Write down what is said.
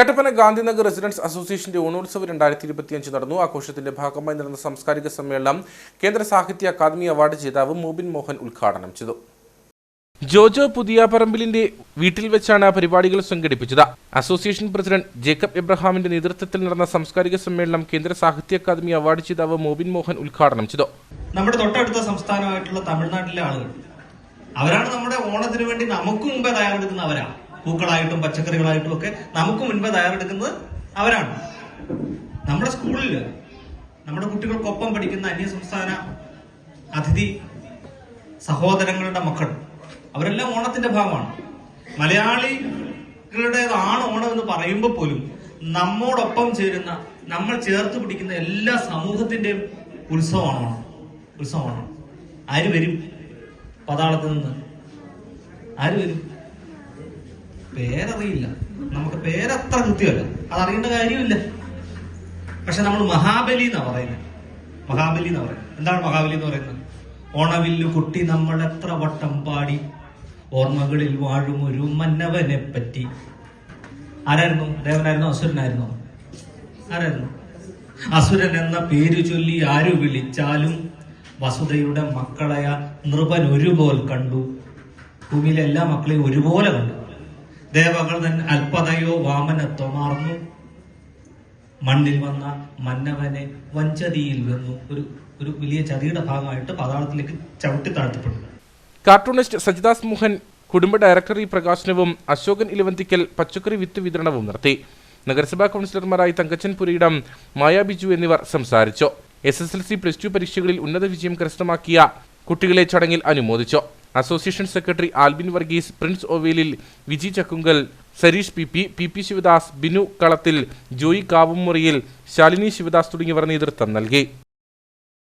Kattappana Gandhinagar residence അസോസിയേഷന്റെ ഓണോത്സവം രണ്ടായിരത്തി ഇരുപത്തിയഞ്ച് നടന്നു. ആഘോഷത്തിന്റെ ഭാഗമായി നടന്ന സാംസ്കാരിക സമ്മേളനം കേന്ദ്ര സാഹിത്യ അക്കാദമി അവാർഡ് ജേതാവ് മോബിൻ മോഹൻ ഉദ്ഘാടനം ചെയ്തു. ജോജോ പുതിയാപറമ്പിലിന്റെ വീട്ടിൽ വെച്ചാണ് പരിപാടികൾ സംഘടിപ്പിച്ചത്. അസോസിയേഷൻ പ്രസിഡന്റ് ജേക്കബ് എബ്രഹാമിന്റെ നേതൃത്വത്തിൽ നടന്ന സാംസ്കാരിക സമ്മേളനം കേന്ദ്ര സാഹിത്യ അക്കാദമി അവാർഡ് ജേതാവ് മോബിൻ മോഹൻ ഉദ്ഘാടനം ചെയ്തു. നമ്മുടെ തൊട്ടടുത്ത സംസ്ഥാനമായിട്ടുള്ള തമിഴ്നാട്ടിലെ ആളുകൾ. അവരാണ് നമ്മുടെ ഓണത്തിന് വേണ്ടി നമുക്ക് മുമ്പേ തയ്യാറെടുക്കുന്ന അവരാണ്. പൂക്കളായിട്ടും പച്ചക്കറികളായിട്ടും ഒക്കെ നമുക്ക് മുൻപേ തയ്യാറെടുക്കുന്നത് അവരാണ്. നമ്മുടെ സ്കൂളിൽ നമ്മുടെ കുട്ടികൾക്കൊപ്പം പഠിക്കുന്ന അന്യ സംസ്ഥാന അതിഥി സഹോദരങ്ങളുടെ മക്കൾ അവരെല്ലാം ഓണത്തിന്റെ ഭാഗമാണ്. മലയാളികളുടേതാണ് ഓണം എന്ന് പറയുമ്പോൾ പോലും നമ്മോടൊപ്പം ചേരുന്ന നമ്മൾ ചേർത്ത് പിടിക്കുന്ന എല്ലാ സമൂഹത്തിന്റെയും ഉത്സവമാണ് ഓണം. ഉത്സവമാണ്. ആര് വരും? പതാളത്ത് നിന്ന്. ആര് വരും? പേരറിയില്ല. നമുക്ക് പേരത്ര കൃത്യമല്ല അതറിയേണ്ട കാര്യമില്ല. പക്ഷെ നമ്മൾ മഹാബലി എന്നാ പറയുന്നത്. മഹാബലി എന്നാ പറയുന്നത്. എന്താണ് മഹാബലി എന്ന് പറയുന്നത്? ഓണവില്ലു കുട്ടി നമ്മൾ എത്ര വട്ടം പാടി. ഓർമ്മകളിൽ വാഴും ഒരു മന്നവനെ പറ്റി. ആരായിരുന്നു? ദേവനായിരുന്നു? അസുരനായിരുന്നു? ആരായിരുന്നു? അസുരൻ എന്ന പേര് ചൊല്ലി ആരു വിളിച്ചാലും വസുതയുടെ മക്കളെയ നൃപൻ ഒരുപോൽ കണ്ടു. ഭൂമിയിലെ എല്ലാ മക്കളെയും ഒരുപോലെ കണ്ടു. ദേവകൾ തൻ അല്പതയോ വാമനത്വമാർന്നു. മണ്ണിൽ വന്ന മന്നവനെ വഞ്ചതിയിൽ വന്നു. ഒരു ഒരു വലിയ ചതിയുടെ ഭാഗമായിട്ട് പാതാളത്തിലേക്ക് ചവിട്ടി താഴ്ത്തപ്പെട്ടു. കാർട്ടൂണിസ്റ്റ് സജിദാസ് മോഹൻ കുടുംബ ഡയറക്ടറി പ്രകാശനവും അശോകൻ ഇലവന്തിക്കൽ പച്ചക്കറി വിത്ത് വിതരണവും നടത്തി. നഗരസഭാ കൗൺസിലർമാരായി തങ്കച്ചൻ പുരയിടം മായ ബിജു എന്നിവർ സംസാരിച്ചു. S S L C plus two പരീക്ഷകളിൽ ഉന്നത വിജയം കരസ്ഥമാക്കിയ കുട്ടികളെ ചടങ്ങിൽ അനുമോദിച്ചു. Association secretary Albin Varghese Prince Ovelil Viji Chakkunkal Sareesh P P P P Sivadas Binu Kalathil Joy Kavumuriyil Shalini Sivadas തുടങ്ങിയവർ നേതൃത്വം നൽകി.